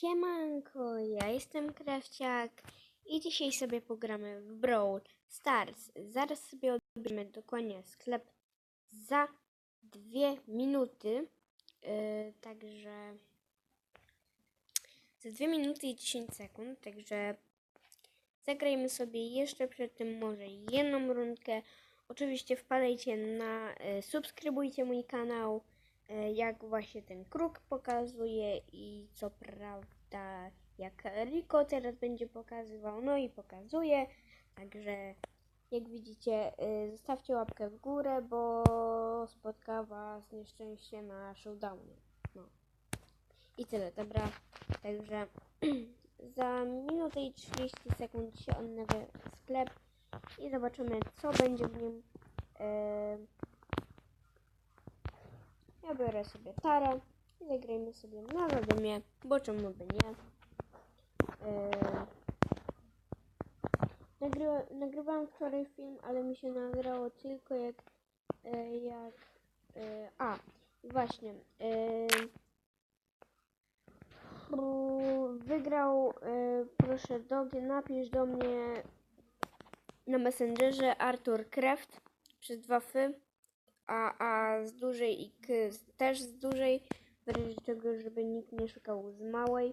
Siemanko, ja jestem Krawciak i dzisiaj sobie pogramy w Brawl Stars. Zaraz sobie odbieramy dokładnie sklep za dwie minuty. Yy, także za dwie minuty i 10 sekund, także zagrajmy sobie jeszcze przed tym może jedną rundkę. Oczywiście wpadajcie na, y, subskrybujcie mój kanał, jak właśnie ten kruk pokazuje i co prawda jak Rico teraz będzie pokazywał, no i pokazuje, także jak widzicie y, zostawcie łapkę w górę, bo spotka was nieszczęście na showdownie. No. I tyle, dobra, także za minutę i 30 sekund się odnawia sklep i zobaczymy co będzie w nim. Yy, ja biorę sobie tarę i zagrajmy sobie na zadymie, bo czemu by nie. Yy, nagrywa, nagrywałam wczoraj film, ale mi się nagrało tylko jak yy, jak yy, a właśnie bu- wygrał proszę do, napisz do mnie na Messengerze Artur Kreft przez dwa fy, a, a z dużej i k też z dużej, w razie czego, żeby nikt nie szukał z małej.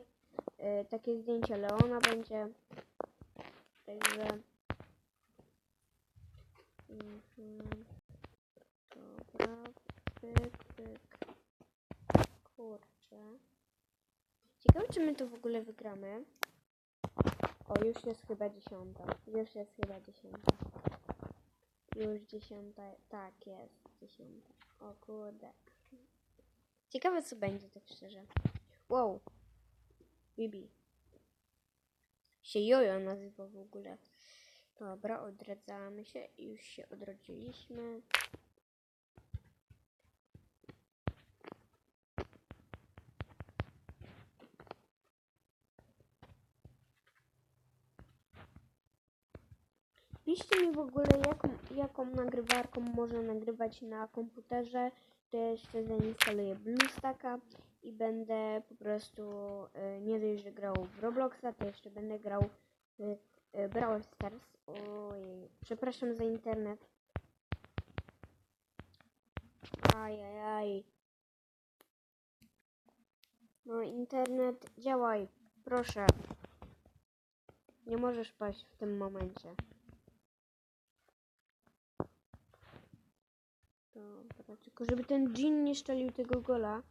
E, takie zdjęcie Leona będzie. Także. Mhm. Dobra, pyk, pyk. Kurczę. Ciekawe, czy my to w ogóle wygramy. O, już jest chyba dziesiąta. Już jest chyba dziesiąta. Już dziesiąta. Tak, jest dziesiąta. O kurde. Ciekawe co będzie, tak szczerze. Wow. Bibi. Się jojo nazywa w ogóle. Dobra, odradzamy się. Już się odrodziliśmy. Piszcie mi w ogóle, jaką, jaką nagrywarką można nagrywać na komputerze. To jeszcze zainstaluję BlueStacka i będę po prostu e, nie dość, że grał w Robloxa, to jeszcze będę grał w e, Brawl Stars. Ojej, przepraszam za internet. Ajajaj. No internet, działaj, proszę. Nie możesz paść w tym momencie. Dobra, tylko żeby ten Jean nie szczelił tego gola.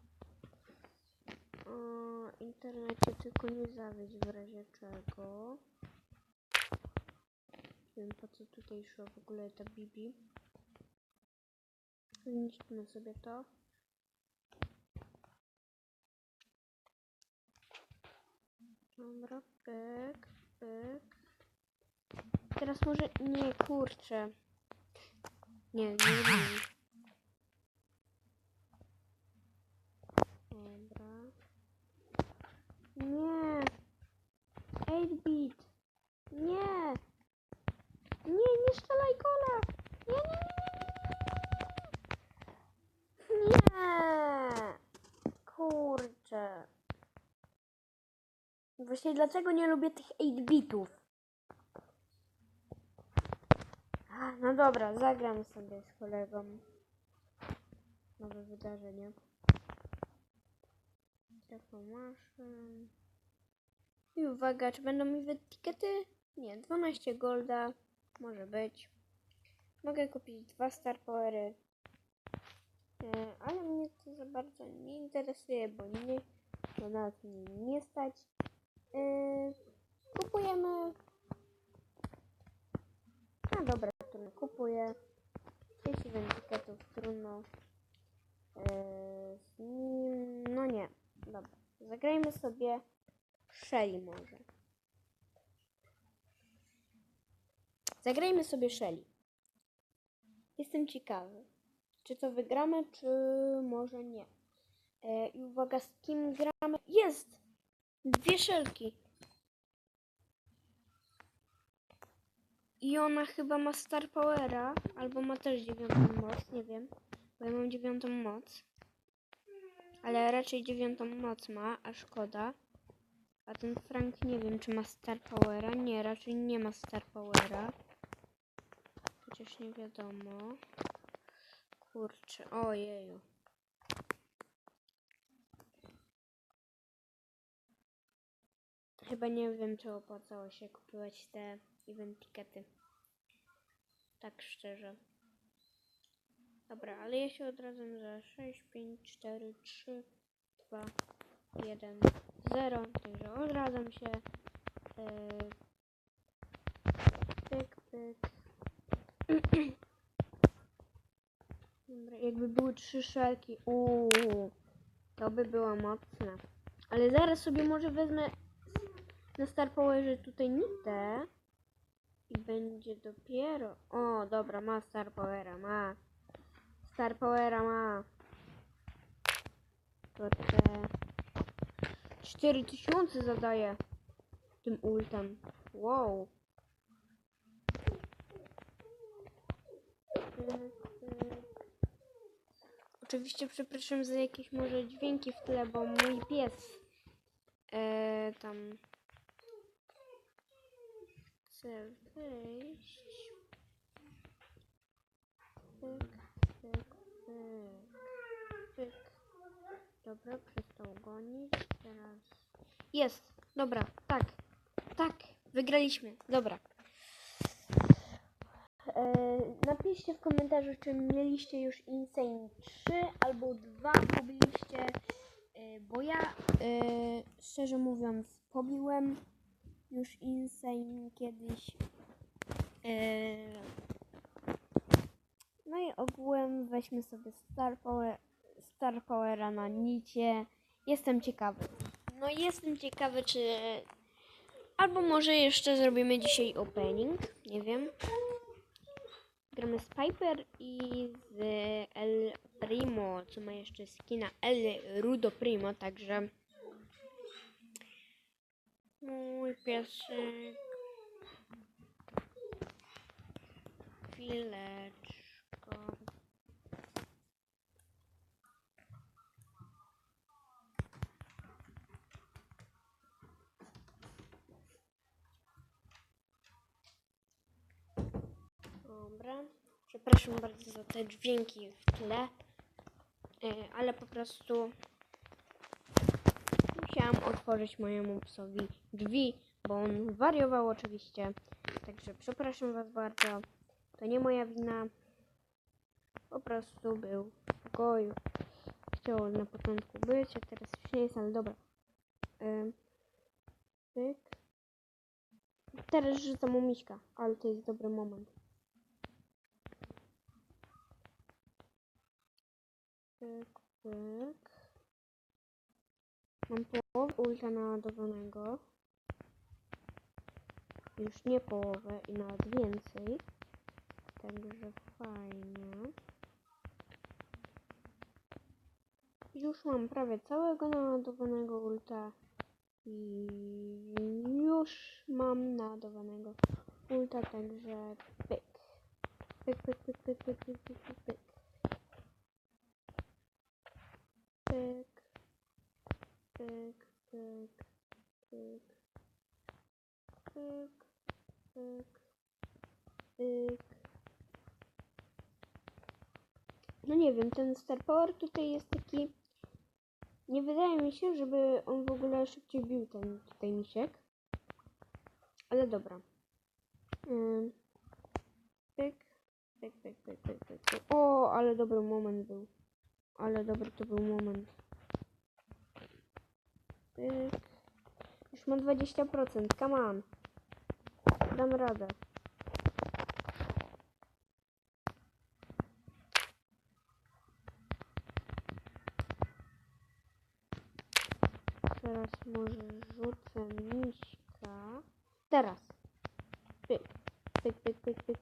O, internecie tylko nie zawiedź w razie czego. Nie wiem po co tutaj szła w ogóle ta Bibi. Zniszczmy sobie to. Dobra, pyk, pyk. Teraz może... Nie, kurczę. Nie, nie wiem. Dobra. Nie. 8-bit. Nie. Nie, nie strzelaj. Nie, nie, nie, nie, nie, nie. Kurczę. Właśnie dlatego nie lubię tych 8-bitów. A, No dobra, zagram sobie z kolegą. Nowe wydarzenie. Taką maszyn. I uwaga, czy będą mi etykiety? Nie, 12 golda. Może być. Mogę kupić dwa Star Powery. E, ale mnie to za bardzo nie interesuje, bo nie, bo nas mnie nie stać. E, kupujemy. A dobra, trudno kupuję. 37 etykietów, trudno. Z nim, no nie. Dobra, zagrajmy sobie Shelly może. Zagrajmy sobie Shelly. Jestem ciekawy, czy to wygramy, czy może nie. E, I uwaga, z kim gramy? Jest! Dwie szelki. I ona chyba ma Star Powera, albo ma też dziewiątą moc, nie wiem. Bo ja mam dziewiątą moc ale raczej dziewiątą moc ma, a szkoda. A ten Frank nie wiem, czy ma Star Powera. Nie, raczej nie ma Star Powera. Chociaż nie wiadomo. Kurczę, ojeju. Chyba nie wiem, czy opłacało się kupować te event tikety. Tak szczerze. Dobra, ale ja się odradzam za 6, 5, 4, 3, 2, 1, 0. Także odradzam się. Yy, pyk, pyk. Dobra, jakby były trzy szelki. Uuu, to by było mocne. Ale zaraz sobie może wezmę na Star Powerze tutaj nitę. I będzie dopiero. O, dobra, ma Star Powera, ma. Star Powera ma. To te 4000 zadaje tym ultem. Wow. Oczywiście przepraszam za jakieś może dźwięki w tle, bo mój pies e, tam chce wyjść. Pyk, pyk, pyk, pyk. Dobra, przestał gonić. Teraz. Jest! Dobra, tak. Tak, wygraliśmy. Dobra. E, napiszcie w komentarzu, czy mieliście już Insane 3 albo 2 pobiliście, e, bo ja e, szczerze mówiąc pobiłem już Insane kiedyś. No i ogółem weźmy sobie Star, Power, Star Powera na nicie. Jestem ciekawy. No jestem ciekawy, czy... Albo może jeszcze zrobimy dzisiaj opening, nie wiem. Gramy z Piper i z El Primo, co ma jeszcze skina El Rudo Primo, także... Mój piesek... Chwileczko. Dobra. Przepraszam bardzo za te dźwięki w tle, e, ale po prostu musiałam otworzyć mojemu psowi drzwi, bo on wariował oczywiście. Także przepraszam Was bardzo. To nie moja wina. Po prostu był w pokoju. Chciał na początku być, a teraz już nie jest, ale dobra. Pyk. Teraz rzucam mu miśka, ale to jest dobry moment. Pyk, pyk. Mam połowę ulta naładowanego. Już nie połowę i nawet więcej. Także fajnie. Już mam prawie całego naładowanego ulta. I już mam naładowanego ulta, także pyk. Pyk, pyk, pyk, pyk, pyk, pyk, pyk, pyk, pyk. Pyk. Pyk, pyk, pyk. Pyk, pyk. No nie wiem, ten Star Power tutaj jest taki... Nie wydaje mi się, żeby on w ogóle szybciej bił ten tutaj misiek. Ale dobra. Ym, pyk, pyk, pyk, pyk, pyk, pyk. O, ale dobry moment był. Ale dobry to był moment. Pyk. Już mam 20%, come on. Dam radę. Teraz może rzucę miśka. Teraz. Pyk, pyk, pyk, pyk, pyk,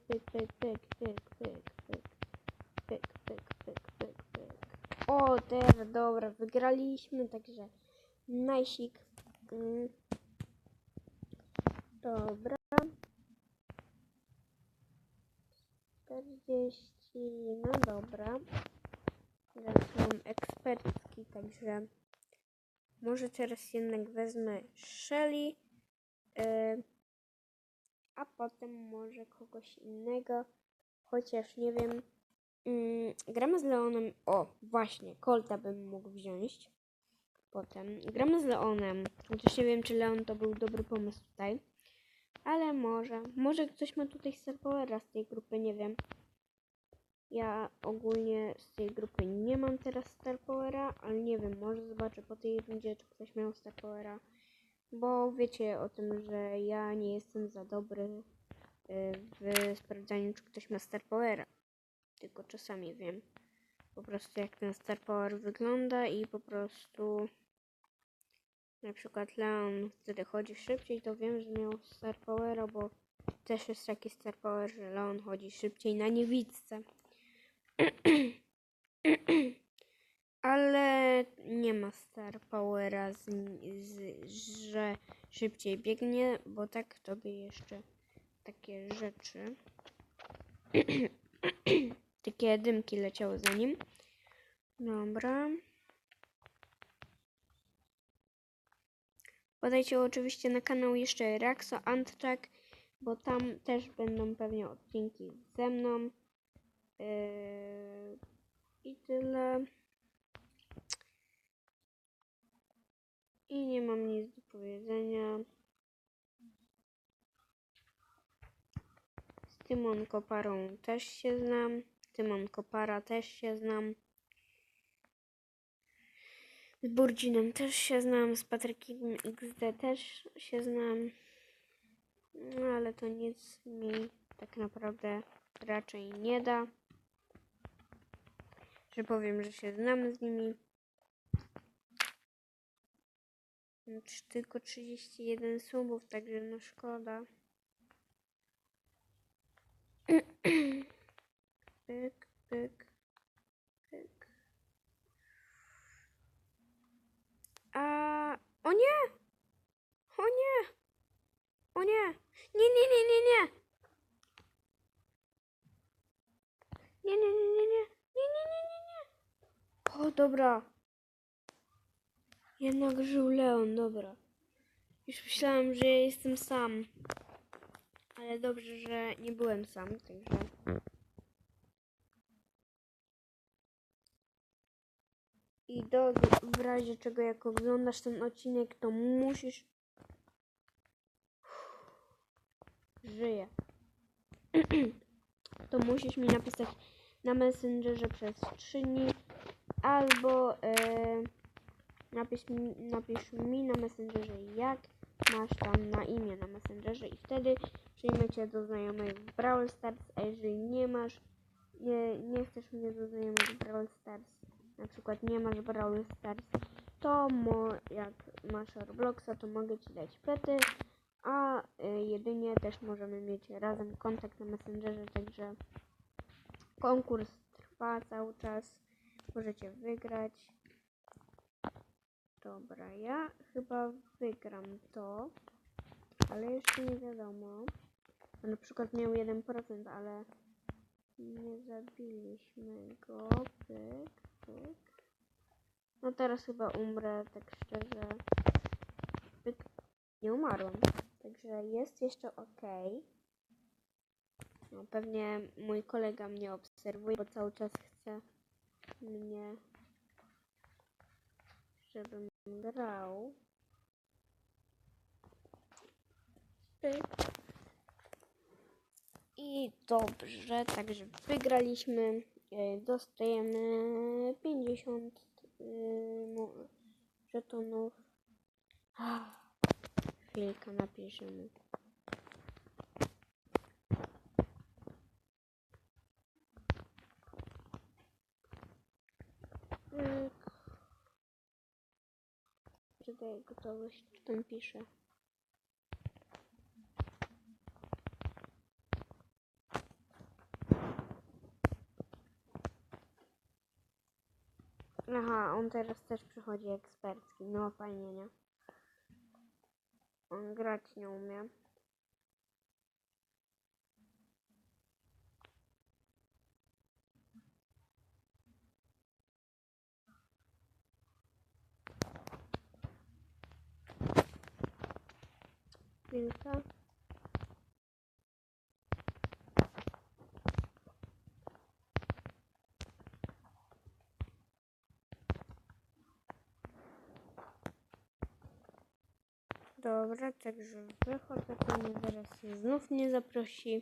4, dobra, wygraliśmy, także najsik. Mm. Dobra. 40, no dobra. Teraz mam ekspercki, także może teraz jednak wezmę Shelly, yy, a potem może kogoś innego, chociaż nie wiem, Mm, gramy z Leonem. O, właśnie, Colta bym mógł wziąć. Potem gramy z Leonem. Chociaż nie wiem, czy Leon to był dobry pomysł tutaj. Ale może. Może ktoś ma tutaj Star Powera z tej grupy, nie wiem. Ja ogólnie z tej grupy nie mam teraz Star Powera, ale nie wiem, może zobaczę po tej rundzie, czy ktoś miał Star Powera. Bo wiecie o tym, że ja nie jestem za dobry y, w sprawdzaniu, czy ktoś ma Star Powera. Tylko czasami wiem po prostu jak ten Star Power wygląda i po prostu na przykład Leon wtedy chodzi szybciej, to wiem, że miał Star Powera, bo też jest taki Star Power, że Leon chodzi szybciej na niewidce. Ale nie ma Star Powera, z, z, że szybciej biegnie, bo tak to by jeszcze takie rzeczy. takie dymki leciały za nim. Dobra. Podajcie oczywiście na kanał jeszcze Raxo Antczak, bo tam też będą pewnie odcinki ze mną. Yy, I tyle. I nie mam nic do powiedzenia. Z Tymon Koparą też się znam. Tymon Kopara też się znam. Z Burdzinem też się znam. Z Patrykiem XD też się znam. No ale to nic mi tak naprawdę raczej nie da. Że powiem, że się znam z nimi. Mam trz- Tylko 31 subów, także no szkoda. Pyk, pyk, pyk. A, o nie! O nie! O nie! Nie, nie, nie, nie, nie! Nie, nie, nie, nie, nie. Nie, nie, nie, nie, nie. O, dobra. Jednak żył Leon, dobra. Już myślałam, że ja jestem sam. Ale dobrze, że nie byłem sam, także... I do, w razie czego jak oglądasz ten odcinek, to musisz... Żyję. to musisz mi napisać na Messengerze przez 3 dni albo e, napisz, mi, napisz mi na Messengerze jak masz tam na imię na Messengerze i wtedy przyjmę cię do znajomych w Brawl Stars, a jeżeli nie masz, nie, nie chcesz mnie do znajomych w Brawl Stars, na przykład nie masz Brawl Stars, to mo, jak masz Robloxa, to mogę ci dać pety, a y, jedynie też możemy mieć razem kontakt na Messengerze, także konkurs trwa cały czas, możecie wygrać. Dobra, ja chyba wygram to, ale jeszcze nie wiadomo. Na przykład miał 1%, ale nie zabiliśmy go. Pyk, No teraz chyba umrę, tak szczerze. Nie umarłem. Także jest jeszcze ok. No, pewnie mój kolega mnie obserwuje, bo cały czas chce mnie, żebym grał. I dobrze, także wygraliśmy. E, Dostajemy 50 y, mo- żetonów. Chwilkę napiszemy. Pyk. Przydaję gotowość, czy tam piszę. teraz też przychodzi ekspercki. No fajnie, nie? On grać nie umie. Wilka. Dobra, także wychodzę, to mnie zaraz znów nie zaprosi.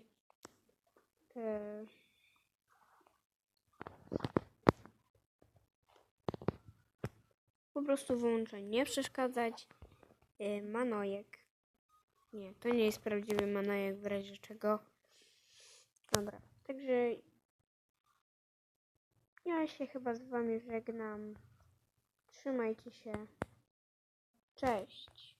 E, Po prostu wyłączę nie przeszkadzać. E, Manojek. Nie, to nie jest prawdziwy Manojek w razie czego. Dobra, także ja się chyba z wami żegnam. Trzymajcie się. Cześć.